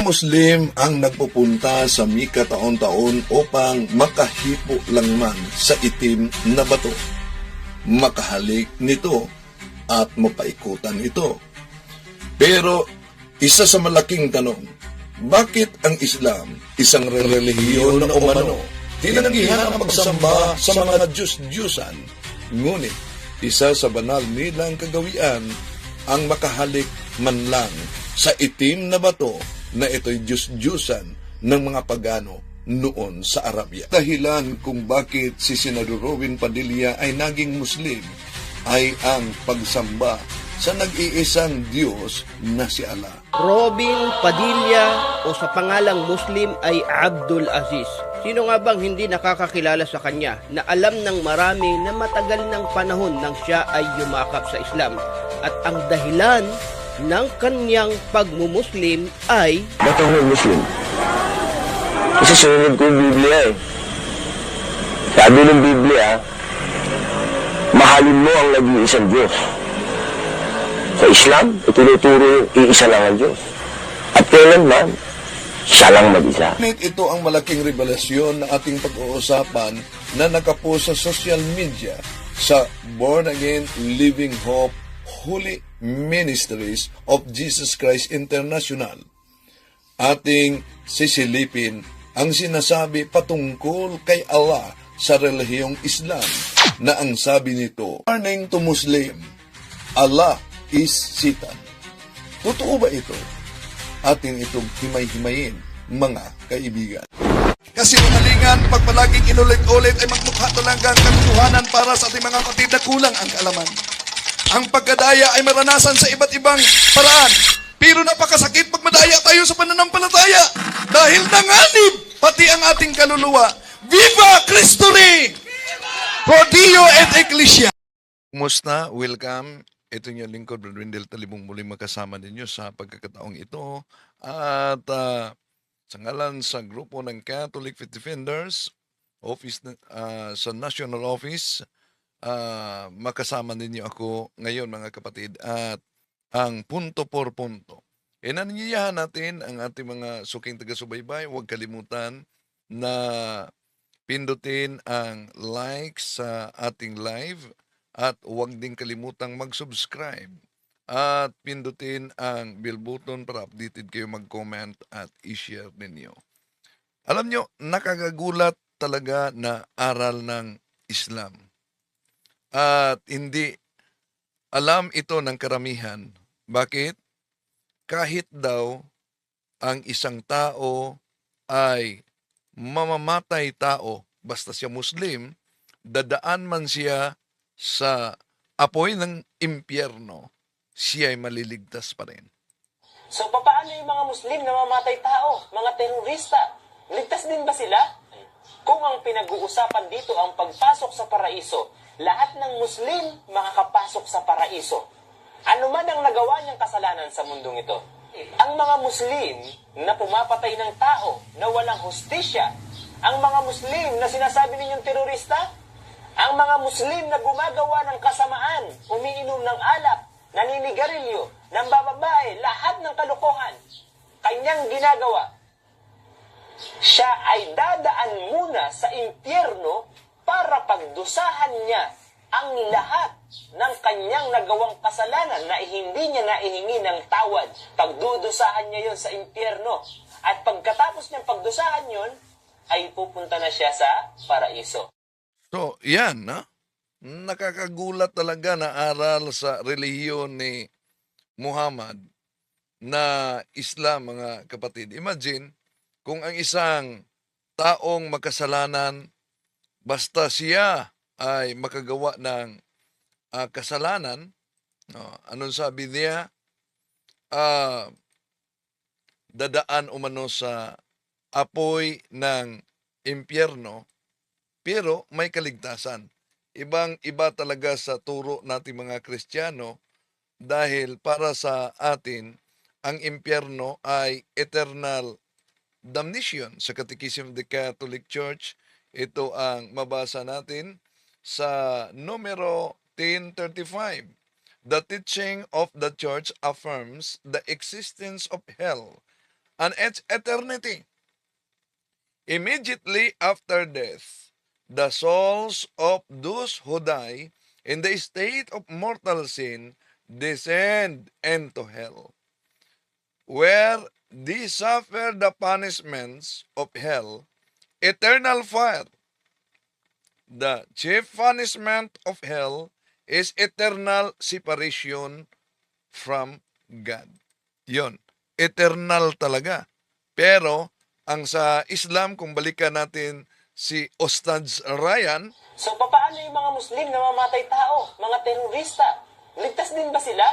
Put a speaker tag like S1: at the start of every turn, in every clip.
S1: Mga Muslim ang nagpupunta sa Mika taon-taon upang makahipo lang man sa itim na bato, makahalik nito at mapaikutan ito. Pero isa sa malaking tanong, bakit ang Islam, isang relihiyon na umano, tinanggihan ang pagsamba sa mga Diyos-Diyusan? Ngunit, isa sa banal nilang kagawian ang makahalik man lang sa itim na bato na ito'y Diyos-Diyusan ng mga pagano noon sa Arabia. Dahilan kung bakit si Senador Robin Padilla ay naging Muslim ay ang pagsamba sa nag-iisang Diyos na si Allah.
S2: Robin Padilla o sa pangalang Muslim ay Abdul Aziz. Sino nga bang hindi nakakakilala sa kanya na alam ng marami na matagal ng panahon nang siya ay yumakap sa Islam at ang dahilan ng kanyang pagmumuslim ay
S3: Ba't ako Muslim? Kasi sunod ko yung Biblia eh. Sabi ng Biblia, mahalin mo ang nag-iisang Diyos. Sa Islam, itinuturo yung iisa lang ang Diyos. At kailanman, siya lang mag-isa.
S1: Ito ang malaking revelasyon na ating pag-uusapan na nakapost sa social media sa Born Again Living Hope Holy Ministries of Jesus Christ International. Ating sisilipin ang sinasabi patungkol kay Allah sa relihiyong Islam na ang sabi nito, Warning to Muslim, Allah is Satan. Totoo ba ito? atin itong himay-himayin, mga kaibigan. Kasi umalingan, pag palaging inulit-ulit ay magmukha talagang katotohanan para sa ating mga kapatid na kulang ang kaalaman. Ang pagkadaya ay maranasan sa iba't ibang paraan. Pero napakasakit pag madaya tayo sa pananampalataya. Dahil nanganib pati ang ating kaluluwa. Viva Cristo Rey! Pro Dio et Ecclesia! Kumusta? Welcome. Ito yung lingkod, Brother Wendell Talibong muli makasama ninyo sa pagkakataong ito. At ah, sa ngalan sa grupo ng Catholic Defenders, office ah, sa National Office, ah, makasama ninyo ako ngayon mga kapatid at ang punto por punto. Inanyayahan natin ang ating mga suking taga-subaybay. Huwag kalimutan na pindutin ang like sa ating live at huwag din kalimutang mag-subscribe at pindutin ang bell button para updated kayo mag-comment at i-share ninyo. Alam nyo, nakagagulat talaga na aral ng Islam. At hindi alam ito ng karamihan. Bakit? Kahit daw ang isang tao ay mamamatay tao, basta siya Muslim, dadaan man siya sa apoy ng impyerno, siya ay maliligtas pa rin.
S4: So, paano yung mga Muslim na mamatay tao, mga terorista? Ligtas din ba sila? Kung ang pinag-uusapan dito ang pagpasok sa paraiso, lahat ng Muslim makakapasok sa paraiso. Ano man ang nagawa niyang kasalanan sa mundong ito. Ang mga Muslim na pumapatay ng tao na walang hustisya, ang mga Muslim na sinasabi ninyong terorista, ang mga Muslim na gumagawa ng kasamaan, umiinom ng alak, naninigarilyo, ng bababae, lahat ng kalokohan, kanyang ginagawa. Siya ay dadaan muna sa impyerno para pagdusahan niya ang lahat ng kanyang nagawang kasalanan na hindi niya naihingi ng tawad. Pagdudusahan niya yon sa impyerno. At pagkatapos niyang pagdusahan yon, ay pupunta na siya sa paraiso.
S1: So, yan, na? Nakakagulat talaga na aral sa relihiyon ni Muhammad na Islam, mga kapatid. Imagine, kung ang isang taong makasalanan, basta siya ay makagawa ng ah, kasalanan, no, anong sabi niya? Ah, dadaan umano sa apoy ng impyerno, pero may kaligtasan. Ibang iba talaga sa turo nating mga Kristiyano dahil para sa atin ang impyerno ay eternal damnation sa Catechism of the Catholic Church. Ito ang mabasa natin sa numero 1035. The teaching of the church affirms the existence of hell and its eternity. Immediately after death, the souls of those who die in the state of mortal sin descend into hell, where they suffer the punishments of hell, eternal fire. The chief punishment of hell is eternal separation from God. Yon, eternal talaga. Pero ang sa Islam, kung balikan natin si Ostaz Ryan,
S4: So paano yung mga Muslim na mamatay tao, mga terorista? Ligtas din ba sila?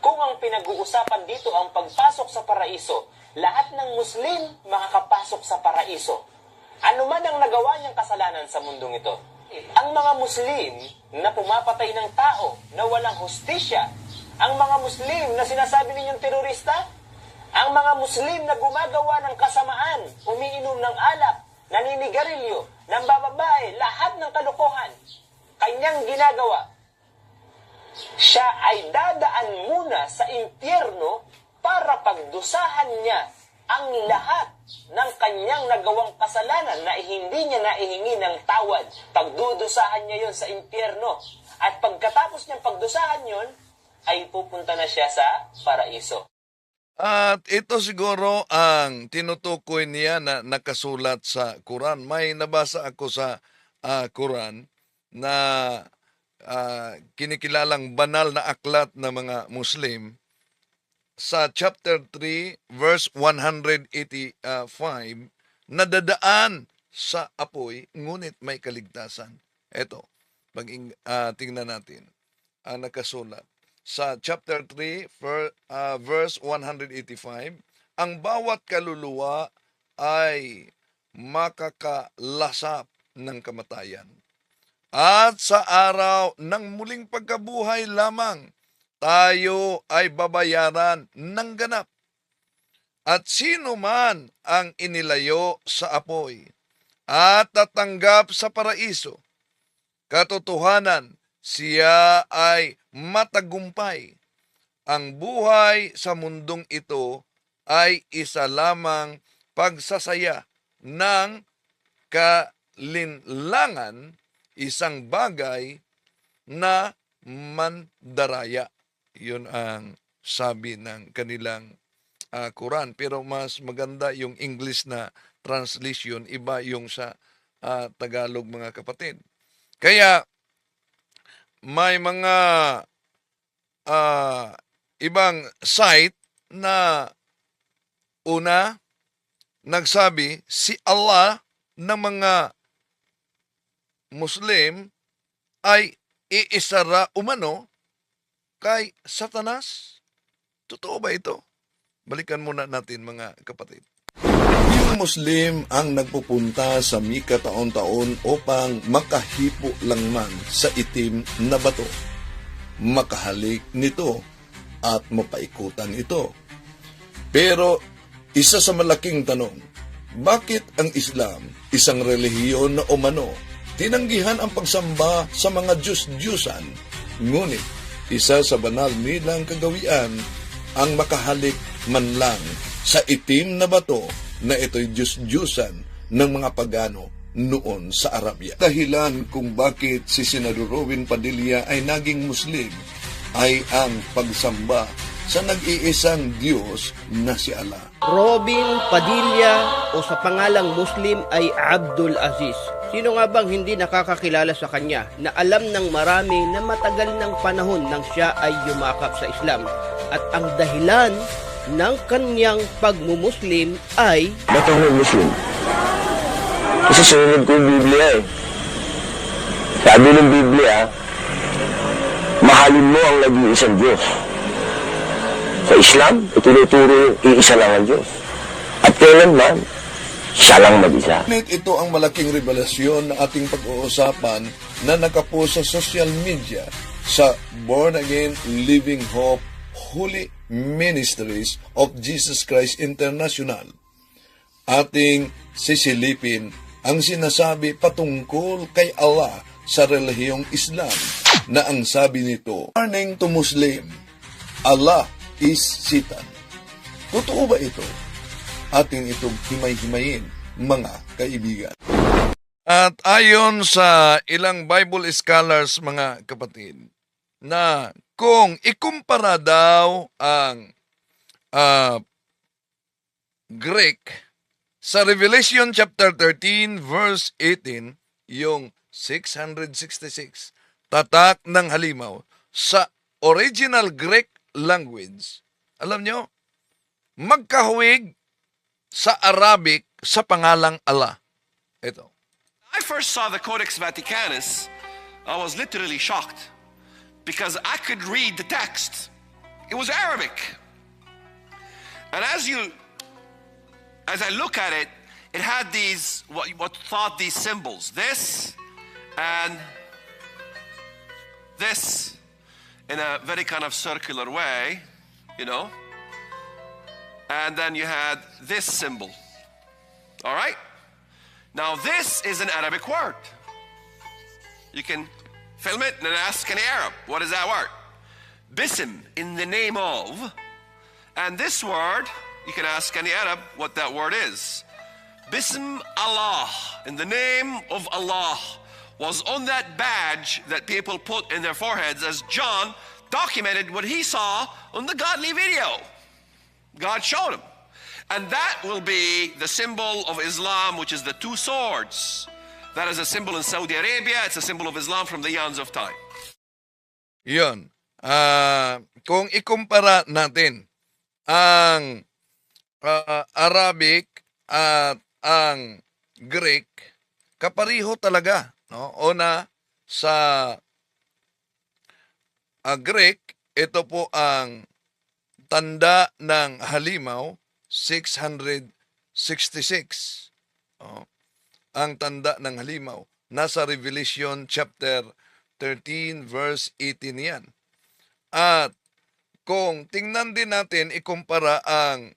S4: Kung ang pinag-uusapan dito ang pagpasok sa paraiso, lahat ng Muslim makakapasok sa paraiso. Ano man ang nagawa niyang kasalanan sa mundong ito. Ang mga Muslim na pumapatay ng tao na walang hustisya, ang mga Muslim na sinasabi ninyong terorista, ang mga Muslim na gumagawa ng kasamaan, umiinom ng alak, naninigarilyo, ng bababae, lahat ng kalokohan, kanyang ginagawa. Siya ay dadaan muna sa impyerno para pagdusahan niya ang lahat ng kanyang nagawang kasalanan na hindi niya naihingi ng tawad. Pagdudusahan niya yon sa impyerno. At pagkatapos niyang pagdusahan yon, ay pupunta na siya sa paraiso.
S1: At ito siguro ang tinutukoy niya na nakasulat sa Quran. May nabasa ako sa ah, Quran na ah, kinikilalang banal na aklat ng mga Muslim sa chapter 3 verse 185 nadadaan sa apoy ngunit may kaligtasan. Ito, pag ah, tingnan natin ang nakasulat sa chapter 3 ver- ah, verse 185 ang bawat kaluluwa ay makakalasap ng kamatayan at sa araw ng muling pagkabuhay lamang tayo ay babayaran ng ganap at sino man ang inilayo sa apoy at tatanggap sa paraiso katotohanan siya ay matagumpay. Ang buhay sa mundong ito ay isa lamang pagsasaya ng kalinlangan, isang bagay na mandaraya. Yun ang sabi ng kanilang ah, Quran. Pero mas maganda yung English na translation, iba yung sa ah, Tagalog mga kapatid. Kaya may mga ah, ibang site na una nagsabi si Allah ng mga Muslim ay iisara umano kay Satanas. Totoo ba ito? Balikan muna natin mga kapatid. Yung Muslim ang nagpupunta sa Mika taon-taon upang makahipo lang man sa itim na bato. Makahalik nito at mapaikutan ito. Pero isa sa malaking tanong, bakit ang Islam, isang relihiyon na umano, tinanggihan ang pagsamba sa mga Diyos-Diyusan, ngunit isa sa banal nilang kagawian ang makahalik man lang sa itim na bato na ito'y Diyos-Diyusan ng mga pagano noon sa Arabia. Dahilan kung bakit si Senador Robin Padilla ay naging Muslim ay ang pagsamba sa nag-iisang Diyos na si Allah.
S2: Robin Padilla o sa pangalang Muslim ay Abdul Aziz. Sino nga bang hindi nakakakilala sa kanya na alam ng marami na matagal ng panahon nang siya ay yumakap sa Islam at ang dahilan ng kanyang pagmumuslim ay
S3: Ba't ako Muslim? Kasi sunod ko yung Biblia eh. Sabi ng Biblia, mahalin mo ang nag-iisang Diyos. Sa Islam, itinuturo yung iisa lang ang Diyos. At kailanman, siya lang mag-isa.
S1: Ito ang malaking revelasyon na ating pag-uusapan na nakapost sa social media sa Born Again Living Hope Holy Ministries of Jesus Christ International. Ating sisilipin ang sinasabi patungkol kay Allah sa relihiyong Islam na ang sabi nito, Warning to Muslim, Allah is Satan. Totoo ba ito? Ating itong himay-himayin, mga kaibigan. At ayon sa ilang Bible scholars, mga kapatid, na kung ikumpara daw ang ah, Greek sa Revelation chapter 13 verse 18, yung 666, tatak ng halimaw sa original Greek language. Alam nyo, magkahawig sa Arabic sa pangalang Allah. Ito.
S5: I first saw the Codex Vaticanus, I was literally shocked because I could read the text. It was Arabic. And as you as I look at it, it had these what what thought these symbols. This and this in a very kind of circular way, you know. And then you had this symbol. All right? Now, this is an Arabic word. You can film it and ask any Arab, what is that word? Bism, in the name of. And this word, you can ask any Arab what that word is. Bism Allah, in the name of Allah, was on that badge that people put in their foreheads as John documented what he saw on the godly video. God showed him. And that will be the symbol of Islam, which is the two swords. That is a symbol in Saudi Arabia. It's a symbol of Islam from the eons of time.
S1: Yun. Ah, kung ikumpara natin ang ah, Arabic at ang Greek, kapariho talaga. No? Una, sa ah, Greek, ito po ang tanda ng halimaw, 666. Oh. Ang tanda ng halimaw. Nasa Revelation chapter 13 verse 18 yan. At kung tingnan din natin, ikumpara ang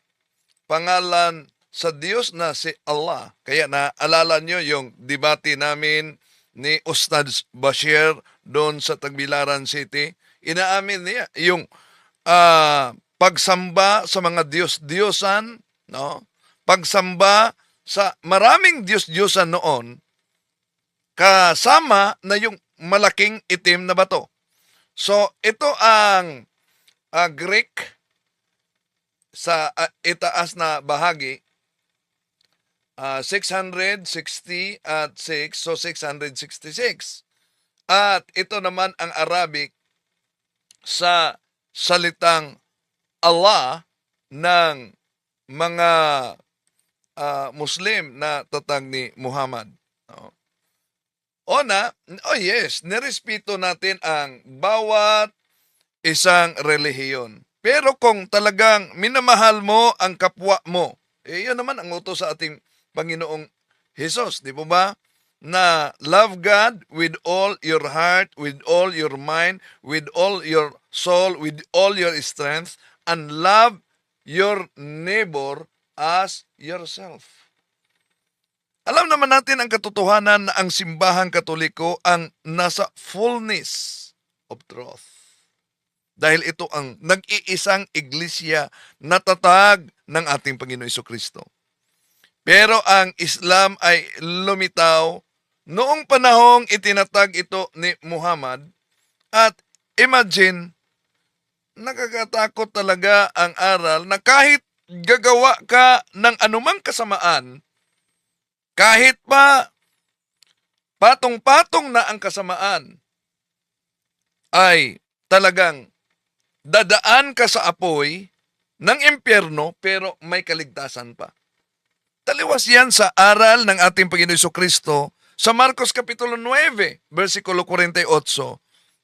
S1: pangalan sa Diyos na si Allah. Kaya naalala nyo yung debate namin ni Ustad Bashir doon sa Tagbilaran City. Inaamin niya yung ah, pagsamba sa mga Diyos-Diyosan, no? pagsamba sa maraming Diyos-Diyosan noon, kasama na yung malaking itim na bato. So, ito ang ah, Greek sa ah, itaas na bahagi, ah, 660 at 6, so 666. At ito naman ang Arabic sa salitang Allah ng mga ah, Muslim na tatag ni Muhammad. No? Ona, oh yes, nirespeto natin ang bawat isang relihiyon. Pero kung talagang minamahal mo ang kapwa mo, eh yun naman ang utos sa ating Panginoong Hesus, di po ba? Na love God with all your heart, with all your mind, with all your soul, with all your strength, and love your neighbor as yourself. Alam naman natin ang katotohanan na ang simbahang katoliko ang nasa fullness of truth. Dahil ito ang nag-iisang iglesia na tatag ng ating Panginoon Iso Kristo. Pero ang Islam ay lumitaw noong panahong itinatag ito ni Muhammad at imagine, nakakatakot talaga ang aral na kahit gagawa ka ng anumang kasamaan, kahit pa patong-patong na ang kasamaan, ay talagang dadaan ka sa apoy ng impyerno pero may kaligtasan pa. Taliwas yan sa aral ng ating Panginoon Kristo sa Marcos Kapitulo 9, versikulo 48,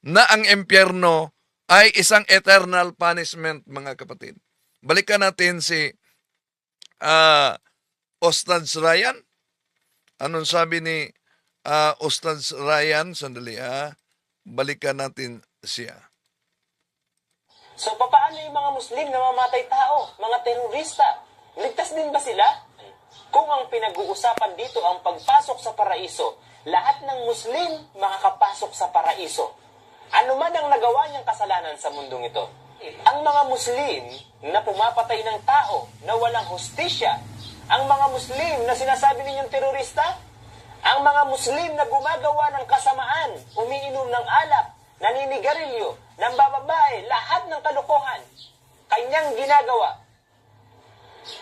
S1: na ang impyerno ay isang eternal punishment, mga kapatid. Balikan natin si ah Ostads Ryan. Anong sabi ni ah Ostads Ryan? Sandali ah. Balikan natin siya.
S4: So papaano yung mga Muslim na mamatay tao, mga terorista? Ligtas din ba sila? Kung ang pinag-uusapan dito ang pagpasok sa paraiso, lahat ng Muslim makakapasok sa paraiso. Ano man ang nagawa niyang kasalanan sa mundong ito. Ang mga Muslim na pumapatay ng tao na walang hustisya ang mga Muslim na sinasabi ninyong terorista? Ang mga Muslim na gumagawa ng kasamaan, umiinom ng alak, naninigarilyo, ng bababae, lahat ng kalokohan, kanyang ginagawa.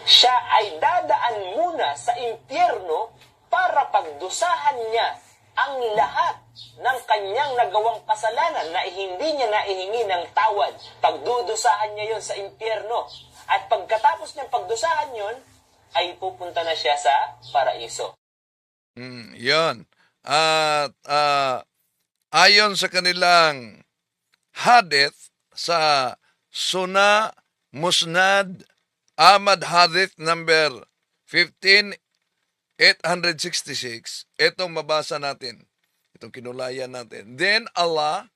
S4: Siya ay dadaan muna sa impyerno para pagdusahan niya ang lahat ng kanyang nagawang kasalanan na hindi niya naihingi ng tawad. Pagdudusahan niya yon sa impyerno. At pagkatapos niyang pagdusahan yon, ay pupunta na siya sa paraiso.
S1: Mm, yon. At ah, ayon sa kanilang hadith sa Suna Musnad Ahmad Hadith number 15866, itong mabasa natin. Itong kinulayan natin. Then Allah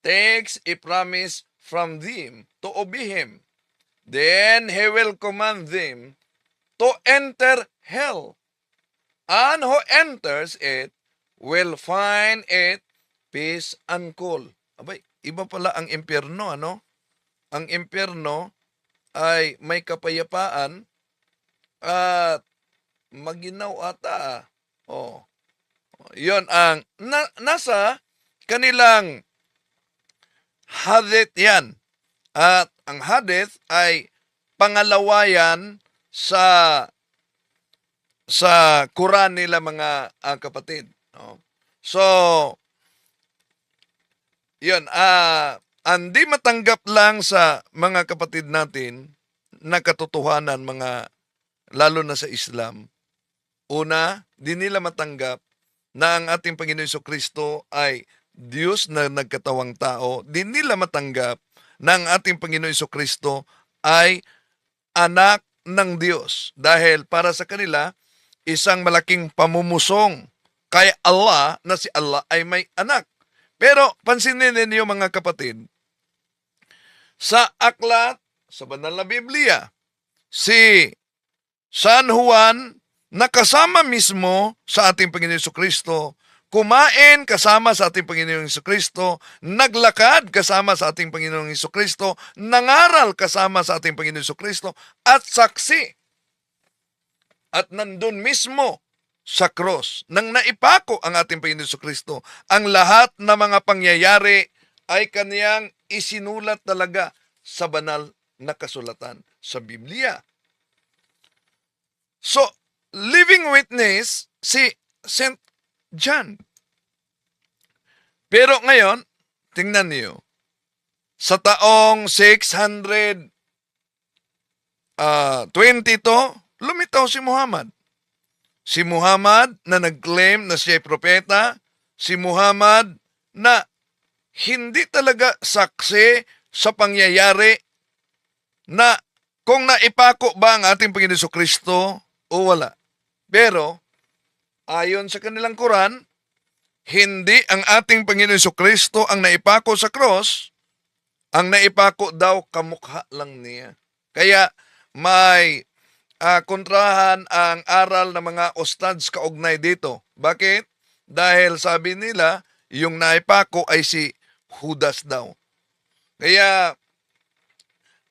S1: takes a promise from them to obey him. Then he will command them to enter hell and who enters it will find it peace and cool. Abay, iba pala ang impyerno, ano? Ang impyerno ay may kapayapaan at maginaw ata. Oh. Yon ang na, nasa kanilang hadith yan. At ang hadith ay pangalawa yan sa sa Quran nila mga ah, kapatid. No? So, yun, ah, hindi matanggap lang sa mga kapatid natin na katotohanan mga lalo na sa Islam. Una, di nila matanggap na ang ating Panginoon Hesus Kristo ay Diyos na nagkatawang tao. Di nila matanggap na ang ating Panginoon Hesus Kristo ay anak ng Diyos. Dahil para sa kanila, isang malaking pamumusong kay Allah na si Allah ay may anak. Pero pansinin ninyo mga kapatid, sa aklat, sa banal na Biblia, si San Juan na kasama mismo sa ating Panginoon Hesus Kristo, kumain kasama sa ating Panginoong Hesus Kristo, naglakad kasama sa ating Panginoong Hesus Kristo, nangaral kasama sa ating Panginoong Hesus Kristo, at saksi at nandun mismo sa cross nang naipako ang ating Panginoon Hesus Kristo. Ang lahat ng mga pangyayari ay kaniyang isinulat talaga sa banal na kasulatan sa Biblia. So, living witness si St. John. Pero ngayon, tingnan niyo, sa taong 600 ah 22, lumitaw si Muhammad. Si Muhammad na nag-claim na siya propeta, si Muhammad na hindi talaga saksi sa pangyayari na kung naipako ba ang ating Panginoon Kristo o wala. Pero, ayon sa kanilang Quran, hindi ang ating Panginoon Hesus Kristo ang naipako sa cross, ang naipako daw kamukha lang niya. Kaya may ah, kontrahan ang aral ng mga ostads kaugnay dito. Bakit? Dahil sabi nila, yung naipako ay si Judas daw. Kaya,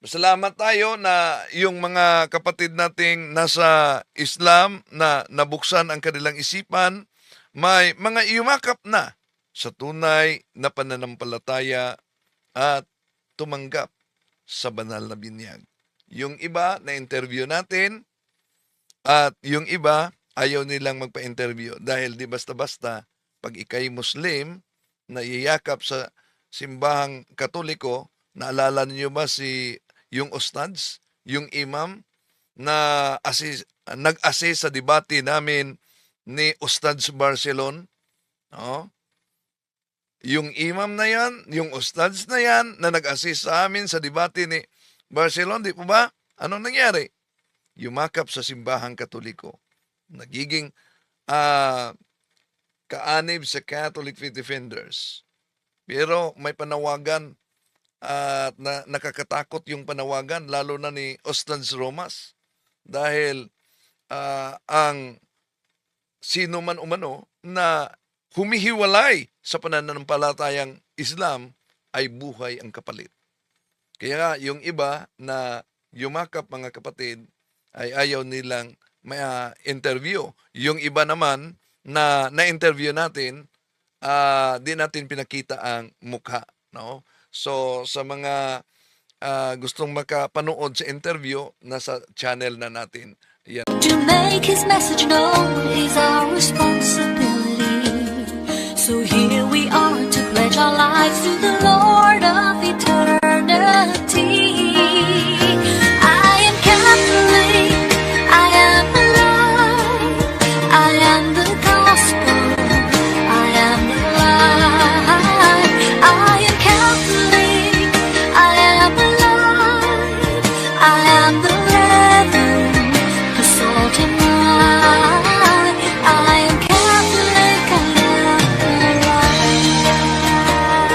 S1: Salamat tayo na yung mga kapatid nating nasa Islam na nabuksan ang kanilang isipan, may mga yumakap na sa tunay na pananampalataya at tumanggap sa banal na binyag. Yung iba na interview natin at yung iba ayaw nilang magpa-interview dahil di basta-basta pag ikay Muslim na iyakap sa simbahang katoliko, naalala niyo ba si yung ustads, yung imam na assist, nag-assist sa debate namin ni Ustads Barcelon. No? Yung imam na yan, yung ustads na yan na nag-assist sa amin sa debate ni Barcelon, di po ba? Anong nangyari? Yumakap sa simbahang katoliko. Nagiging ah kaanib sa Catholic Faith Defenders. Pero may panawagan at na, nakakatakot yung panawagan lalo na ni Ostans Romas dahil ah, ang sino man umano na humihiwalay sa pananampalatayang Islam ay buhay ang kapalit. Kaya nga, yung iba na yumakap mga kapatid ay ayaw nilang may ah, interview. Yung iba naman na na-interview natin, ah, di natin pinakita ang mukha, no? So sa mga ah, gustong makapanood sa interview, nasa channel na natin. Yan.
S6: To make his message known is our responsibility. So here we are to pledge our lives to the Lord of eternity.